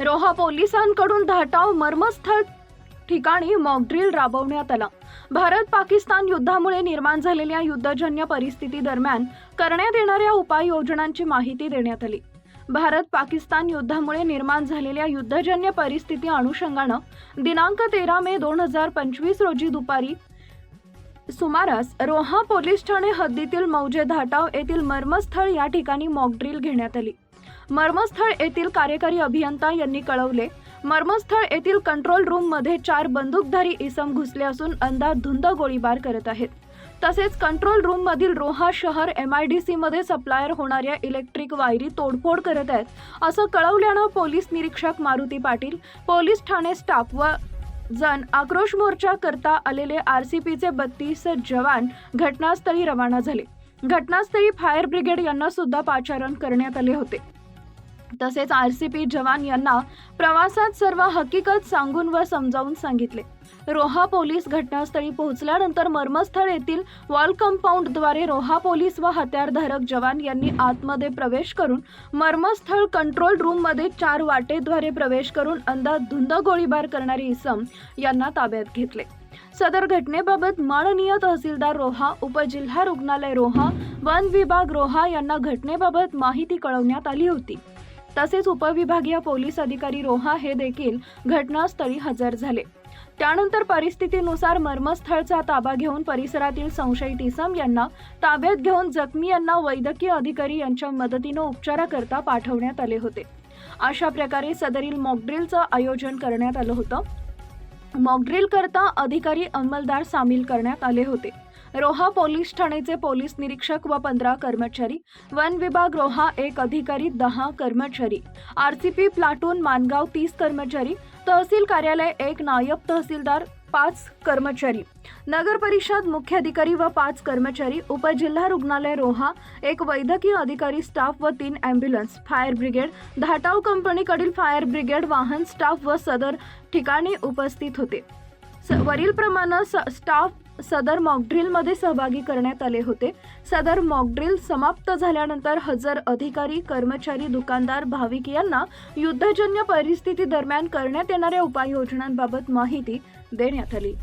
रोहा पोलिसांकडून धाटाव मर्मस्थळ ठिकाणी मॉकड्रिल राबवण्यात आला. भारत पाकिस्तान युद्धामुळे निर्माण झालेल्या युद्धजन्य परिस्थिती दरम्यान करण्यात येणाऱ्या उपाययोजनांची माहिती देण्यात आली. भारत पाकिस्तान युद्धामुळे निर्माण झालेल्या युद्धजन्य परिस्थिती अनुषंगानं दिनांक तेरा मे दोन हजार पंचवीस रोजी दुपारी सुमारास रोहा पोलीस ठाणे हद्दीतील मौजे धाटाव येथील मर्मस्थळ या ठिकाणी मॉकड्रिल घेण्यात आली. मर्मस्थळ येथील कार्यकारी अभियंता यांनी कळवले मर्मस्थळ येथील कंट्रोल रूममध्ये चार बंदूकधारी इसम घुसले असून अंधाधुंद गोळीबार करत आहेत. तसेच कंट्रोल रूम मधील रोहा शहर एम आय डी सी मध्ये सप्लायर होणाऱ्या इलेक्ट्रिक वायरी तोडफोड करत आहेत असं कळवल्यानं पोलीस निरीक्षक मारुती पाटील पोलीस ठाणे स्टाफ व जण आक्रोश मोर्चा करता आलेले आर सी पीचे बत्तीस जवान घटनास्थळी रवाना झाले. घटनास्थळी फायर ब्रिगेड यांना सुद्धा पाचारण करण्यात आले होते. तसेच आर सी पी जवान यांना प्रवासात सर्व हकीकत सांगून व समजावून सांगितले. रोहा पोलीस घटनास्थळी पोहोचल्यानंतर मर्मस्थळ येथील वॉल कंपाऊंडद्वारे रोहा पोलीस व हत्यारधारक जवान यांनी आतमध्ये प्रवेश करून मर्मस्थळ कंट्रोल रूममध्ये चार वाटेद्वारे प्रवेश करून अंधाधुंद गोळीबार करणारे इसम यांना ताब्यात घेतले. सदर घटनेबाबत माननीय तहसीलदार रोहा उपजिल्हा रुग्णालय रोहा वन विभाग रोहा यांना घटनेबाबत माहिती कळवण्यात आली होती. तसेच उपविभागीय पोलीस अधिकारी रोहा हे देखील घटनास्थळी हजर झाले. त्यानंतर परिस्थितीनुसार मर्मस्थळचा ताबा घेऊन परिसरातील संशयित इसम यांना ताब्यात घेऊन जखमी यांना वैद्यकीय अधिकारी यांच्या मदतीनं उपचाराकरता पाठवण्यात आले होते. अशा प्रकारे सदरील मॉकड्रिलचं आयोजन करण्यात आलं होतं. मॉकड्रिल करता अधिकारी अंमलदार सामील करण्यात आले होते. रोहा पोलीस ठाण्याचे पोलीस निरीक्षक व पंधरा कर्मचारी वन विभाग रोहा एक अधिकारी दहा कर्मचारी. R C P platoon Mangaon तीस कर्मचारी तहसील कार्यालय एक नायब तहसीलदार पाच कर्मचारी. नगर परिषद मुख्याधिकारी व पाच कर्मचारी उपजिल्हा रुग्णालय रोहा एक वैद्यकीय अधिकारी स्टाफ व तीन ॲम्ब्युलन्स फायर ब्रिगेड धाटाव कंपनीकडील फायर ब्रिगेड वाहन स्टाफ व सदर ठिकाणी उपस्थित होते. स वरील प्रमाणे स स्टाफ सदर मॉकड्रिलमध्ये सहभागी करण्यात आले होते. सदर मॉकड्रिल समाप्त झाल्यानंतर हजर अधिकारी कर्मचारी दुकानदार भाविक यांना युद्धजन्य परिस्थिती दरम्यान करण्यात येणाऱ्या उपाययोजनांबाबत माहिती देण्यात आली.